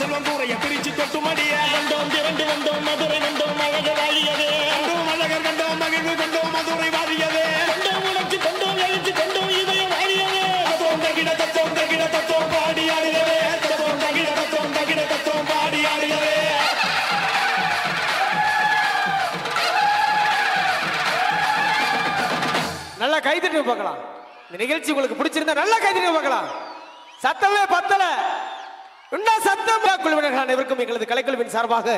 செல்வம் கூரைய பிரிச்சு கொட்டுமடிய வந்தோம் திரண்டு வந்தோம் மதுரை வந்தோம் அழக கைதட்டி பார்க்கலாம். இந்த நிகழ்ச்சி உங்களுக்கு பிடிச்சிருந்தா நல்லா கைதட்டி பார்க்கலாம். சத்தமே பத்தல. இன்னும் சத்தம்? குழுவினர்கள் அனைவருக்கும் எங்களது கலைக்குழுவின் சார்பாக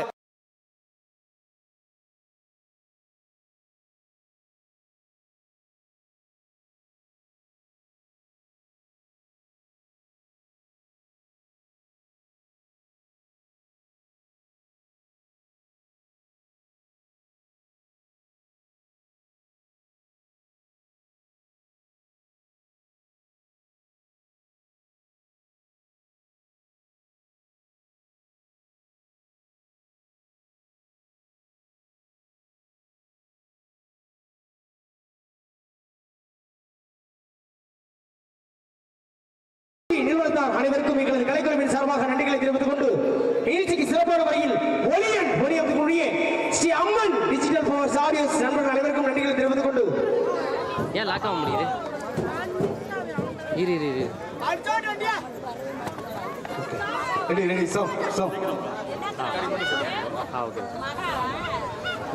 நிறுவனத்தார் அனைவருக்கும் எங்களது கலைக்குழுவின் சார்பாக நன்றிகளை தெரிவித்துக் கொண்டு நிகழ்ச்சிக்கு சிறப்பான வகையில் ஒளியன் ஒளியக்கூடிய Sri Amman digital power audios நண்பர்கள் அனைவருக்கும் நன்றிகளை தெரிவித்துக் கொண்டு. ஏன் லாக் ஆக முடியுது? இரு இரு இரு. Ready ready so so. ஆ ஓகே.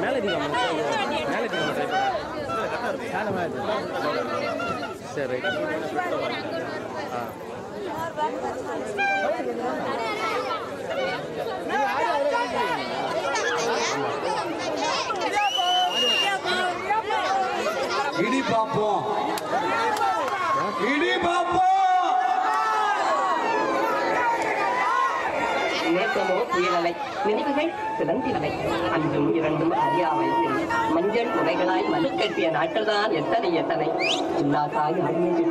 மேலே இருக்காம மேலே இருக்காம சரி ரைட். ஆ. இடி பாப்போம் இடி பாப்போம் நேற்றமோ நினைவுகள் சிறந்தில்லை அன்றும் இரண்டும் அறியாமையில் மஞ்சள் முறைகளாய் மனு கட்டிய நாட்கள்தான் எத்தனை எத்தனை. உல்லாசாய் அழியிட்டு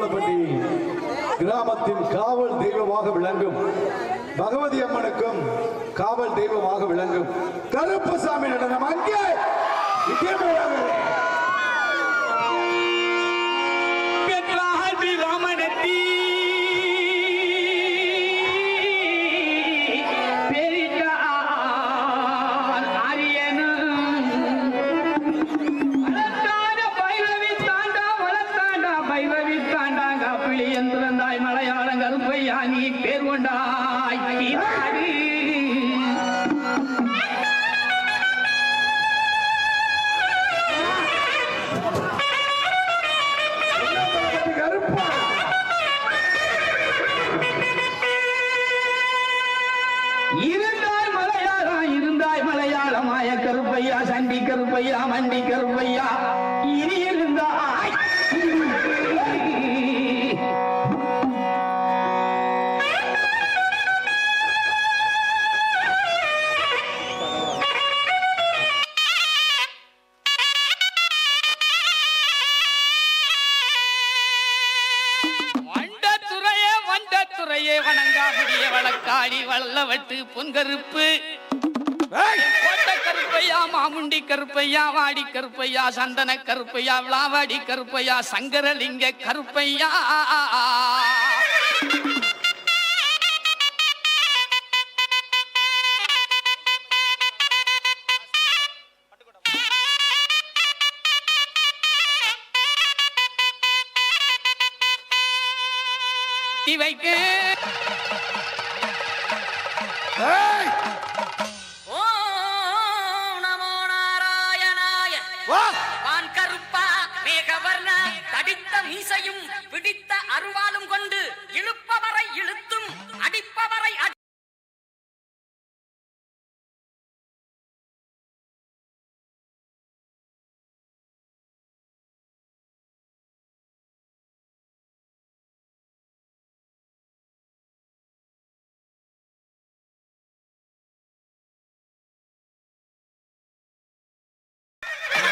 பொன்னம்பலப்பட்டி கிராமத்தின் காவல் தெய்வமாக விளங்கும். பகவதி அம்மனுக்கும் காவல் தெய்வமாக விளங்கும். கருப்பசாமி நடனம் அங்கே. கருப்பையா வாடி கருப்பையா சந்தன கருப்பையா விளாவாடி கருப்பையா சங்கரலிங்க கருப்பையா. இவைக்கு வான் கருப்பா மேகவர்ண தடித்த மீசையும் பிடித்த அருவாளும் கொண்டு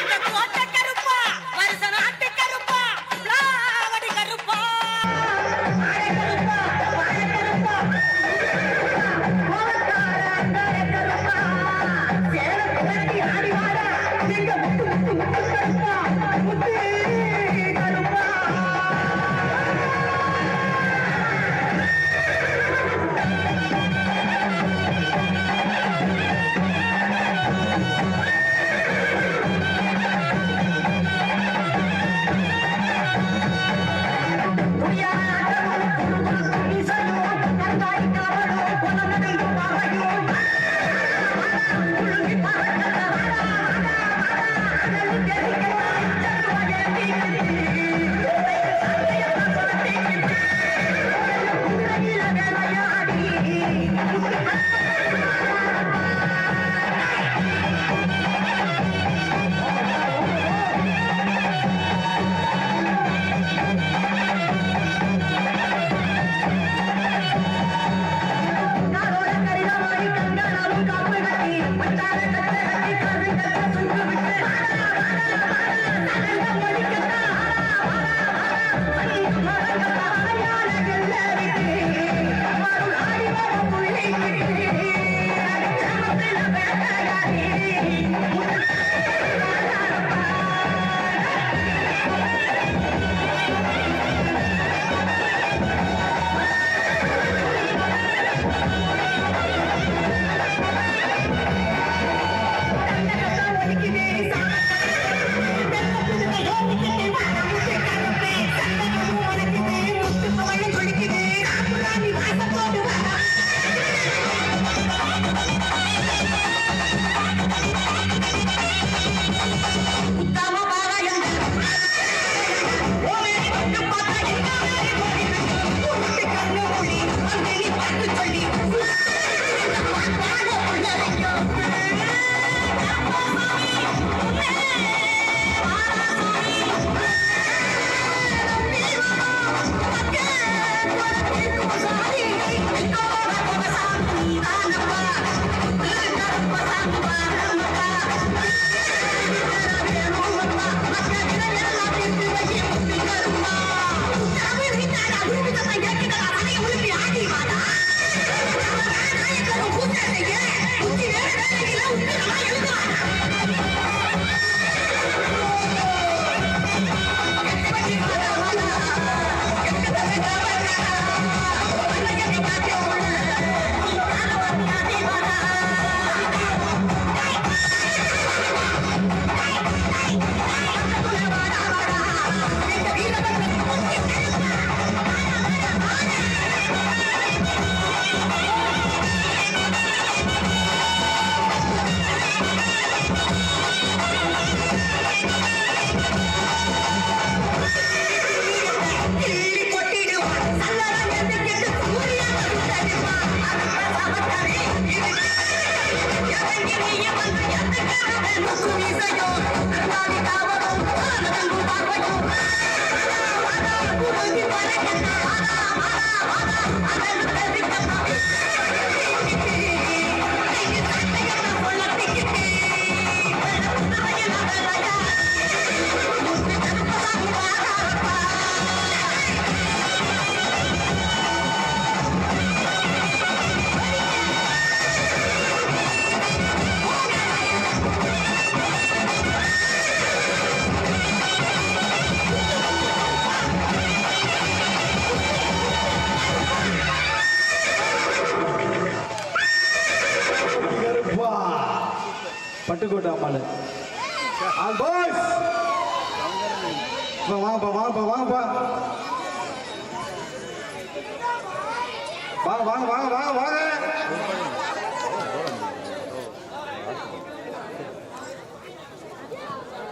the water.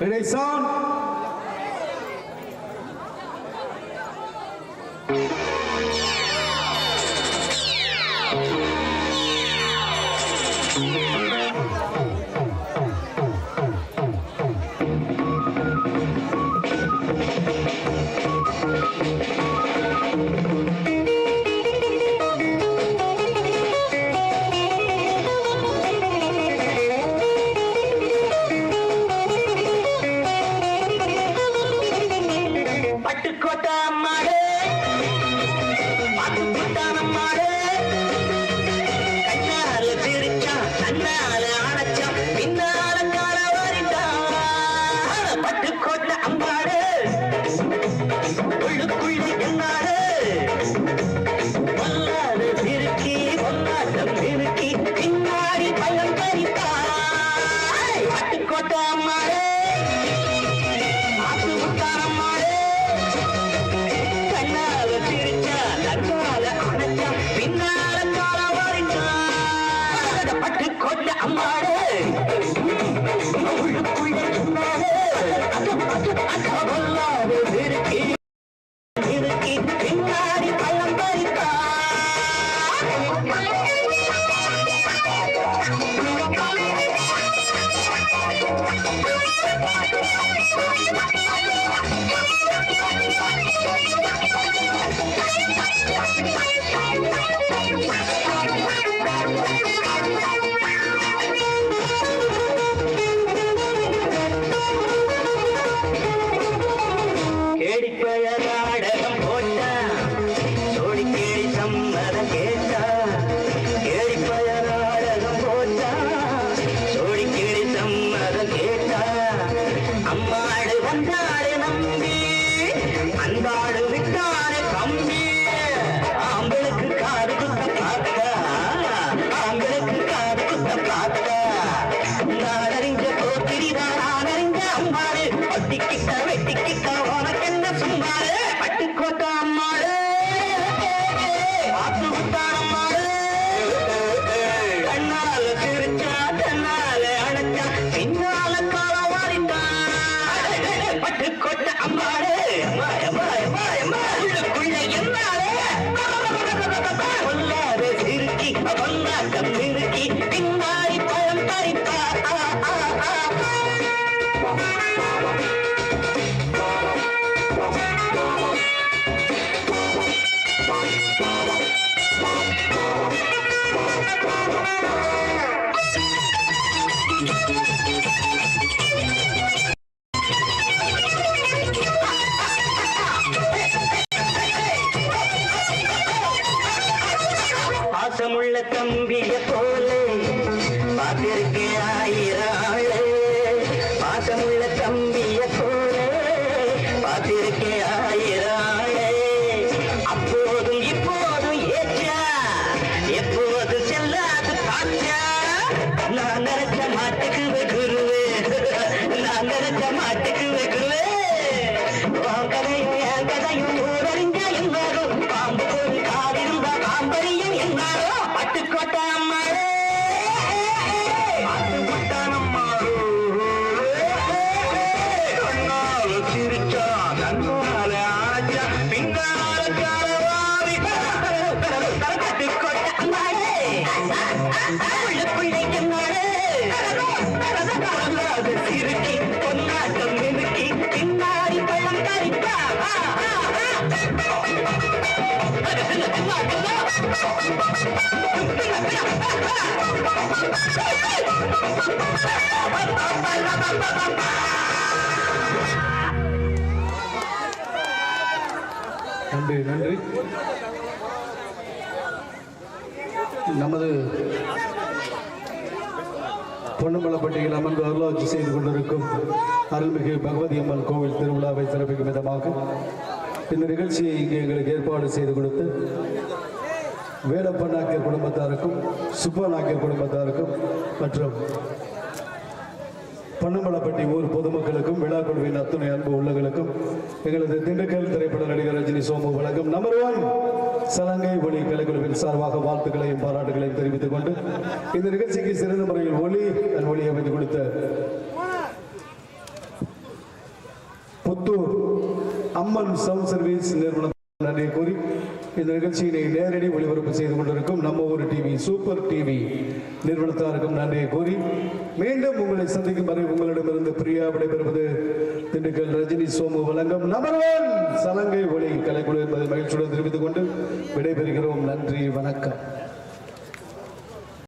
Eleição. காட்டுக்கோட்டை மகே let them be நன்றி நன்றி. நமது பொன்னம்பலப்பட்டியில் அமர்ந்து அருளாட்சி செய்து கொண்டிருக்கும் அருள்மிகு பகவதி அம்மன் கோவில் திருவிழாவை சிறப்பிக்கும் விதமாக இந்த நிகழ்ச்சியை இங்கே எங்களுக்கு ஏற்பாடு செய்து கொடுத்து வேலப்ப நாயக்கர் குடும்பத்தாருக்கும் சுப்பா நாயக்கர் குடும்பத்தாருக்கும் மற்றும் பன்னம்பலப்பட்டி ஊர் பொதுமக்களுக்கும் விழா குழுவின் அத்துணை அன்பு உள்ளங்களுக்கும் எங்களது திண்டுக்கல் திரைப்பட நடிகர் ரஜினி சோமு வழங்கும் நம்பர் ஒன் சலங்கை ஒளி கலைக்குழுவின் சார்பாக வாழ்த்துக்களையும் பாராட்டுகளையும் தெரிவித்துக் கொண்டு இந்த நிகழ்ச்சிக்கு சிறந்த முறையில் ஒளி ஒளி அமைத்து கொடுத்த புத்தூர் அம்மன் சவுண்ட் சர்வீஸ் நிறுவனம் நன்றி கூறி இந்த நிகழ்ச்சியினை நேரடி ஒளிபரப்பு செய்து கொண்டிருக்கும் நம்ம ஒரு டிவி சூப்பர் டிவி நிறுவனத்தாருக்கும் நன்றியை கூறி மீண்டும் உங்களை சந்திக்கும் வரை உங்களிடமிருந்து பிரியா விடைபெறுவது திண்டுக்கல் ரஜினி சோமு வழங்கும் நம்பர் ஒன் சலங்கை ஒளி. கலைக்குழு என்பதை மகிழ்ச்சியுடன் தெரிவித்துக் கொண்டு விடைபெறுகிறோம். நன்றி வணக்கம்.